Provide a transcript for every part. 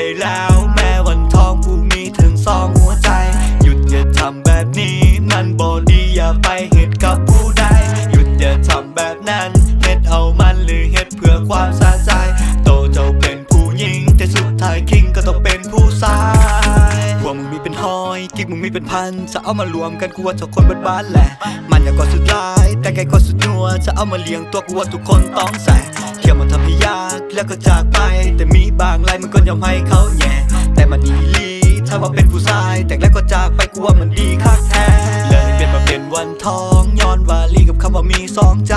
ได้แล้ว แม้วันทองผู้มีถึงสองหัวใจ หยุดอย่าทำแบบนี้ มันบอดีอย่าไปเหตุกับผู้ใด หยุดอย่าทำแบบนั้นเฮ็ดเอามันหรือเฮ็ดเพื่อความสะใจ โตเจ้าเป็นผู้หญิง แต่สุดท้ายคิงก็ต้องเป็นผู้ชายพวกมึงมีเป็นห้อยกิ๊กมึงมีเป็นพัน จะเอามารวมกันกูว่าเจ้าคนบ้านๆแหละ มันอยากก็สุดร้าย แต่ไกลก็สุดนัวจะเอามาเลี้ยงตัวกูว่าทุกคนต้องใส่ แล้วก็จากไป แต่มีบางรายมันก็ยอมให้เขาแย่แต่มันอีลี ถ้าว่าเป็นผู้ชาย แต่แล้วก็จากไปกูว่ามันดีคักแท้เลยเป็นมาเป็นวันทองย้อนวาลีกับคำว่ามีสองใจ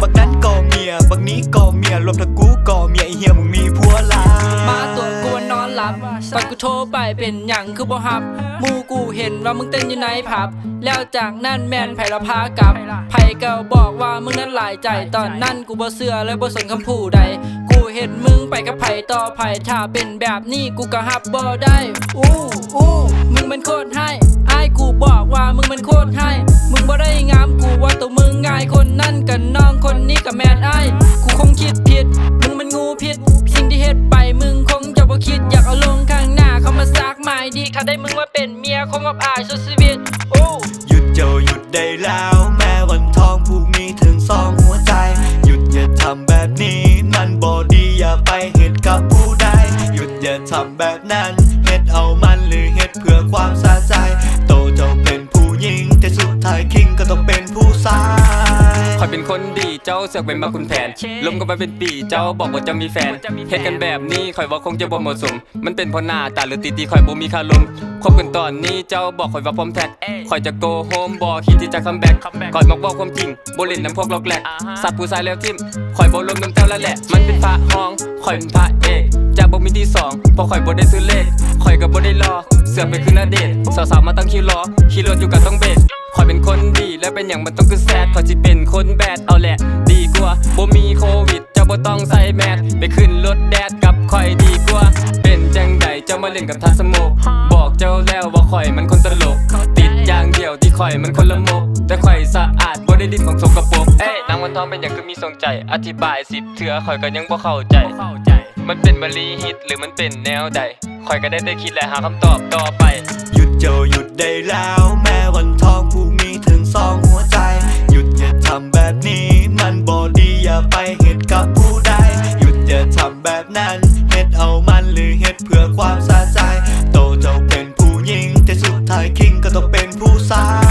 บักนั้นก็เมียบักนี้ก็เมียรวมทั้งกูก็เมียไอเฮียมึงมีผัวลายมาตัวกูว่านอนหลับตอนกูโทรไปเป็นหยังคือบ่ฮับมูกูเห็นว่ามึงเต้นอยู่ในผับ แล้วจากนั้นแมนไผ่ละพากลับไผก็บอกว่ามึงนั้นหลายใจตอนนั้นกูบ่เชื่อและบ่สนคำพูดใด เห็นมึงไปกับไผต่อไผถ้าเป็นแบบนี้กูก็ฮับบ่ได้อู้อู้มึงเป็นโคตรให้อ้ายกูบอกว่ามึงเป็นโคตรให้ มึงบ่ได้งามกูว่าตัวมึงง่ายคนนั่นกับน้องคนนี้กับแมนอ้ายกูคงคิดผิด มึงมันงูผิด สิ่งที่เฮ็ดไปมึงคงจะบ่คิดอยากเอาลงข้างหน้าเขามาซักไม้ดีถ้าได้มึงมาเป็นเมียคงอับอายสุดชีวิตโอ้หยุดเจ้าหยุดได้แล้วแม้ นั้นเฮ็ดเอามันหรือเฮ็ดเพื่อความสะใจโตเจ้าเป็นผู้หญิง แต่สุดท้ายคิงก็ต้องเป็นผู้ชายคอยเป็นคนดีเจ้าเสือกเป็นมาคุณแผนลมกันมาเป็นปีเจ้าบอกว่าจะมีแฟนเฮ็ดกันแบบนี้คอยว่าคงจะบ่เหมาะสม มันเป็นเพราะหน้าตาหรือตีตีคอยบ่มีคารมคบกันตอนนี้เจ้าบอกคอยว่าพร้อมแท็กคอยจะโกโฮมบอกคิดที่จะคัมแบ็กคอยมักบอกความจริงบ่เล่นน้ำพวกล็อกแหลกสับผู้ชายแล้วทิมคอยบ่ลมน้ำเจ้าแล้วแหละ มันเป็นพระห้องคอยเป็นพระเอกจากบ่ มีที่สองพราะคอยบ่ได้ซื้อเลขคอยก็บ่ได้รอ เสือไปคืนนาเดทสาวๆมาตั้งคิวรอขี่รถอยู่กับต้องเบรกคอยเป็นคนดีและเป็นอย่างมันต้องคือแซดคอยสิเป็นคนแบดเอาแหละ ดีกว่าบ่มีโควิดเจ้าบ่ต้องใส่แมสไปขึ้นรถแดดกับคอยดีกว่าเป็นจังใดเจ้ามาเล่นกับทันสมกบอกเจ้าแล้วว่าคอยมันคนตลกติดอย่างเดียวที่คอยมันคนละโมกแต่คอยสะอาดบ่ได้ลิ้นของสกปรกเอ้ยนางวันทองเป็นอย่างคือมีทรงใจ อธิบายสิบเถื่อคอยก็ยังบ่เข้าใจ มันเป็นบรีฮิตหรือมันเป็นแนวใดคอยก็ได้แต่คิดและหาคำตอบต่อไป หยุดเจ้หยุดได้แล้ว แม้วันทองผู้มีถึงสองหัวใจ หยุดอย่าทำแบบนี้มันบอดีอย่าไปเหตุกับผู้ใด หยุดอย่าทำแบบนั้นเหตุเอามันหรือเหตุเพื่อความสะใจ โตเจ้าเป็นผู้หญิงแต่สุดท้ายคิงก็ต้องเป็นผู้ชาย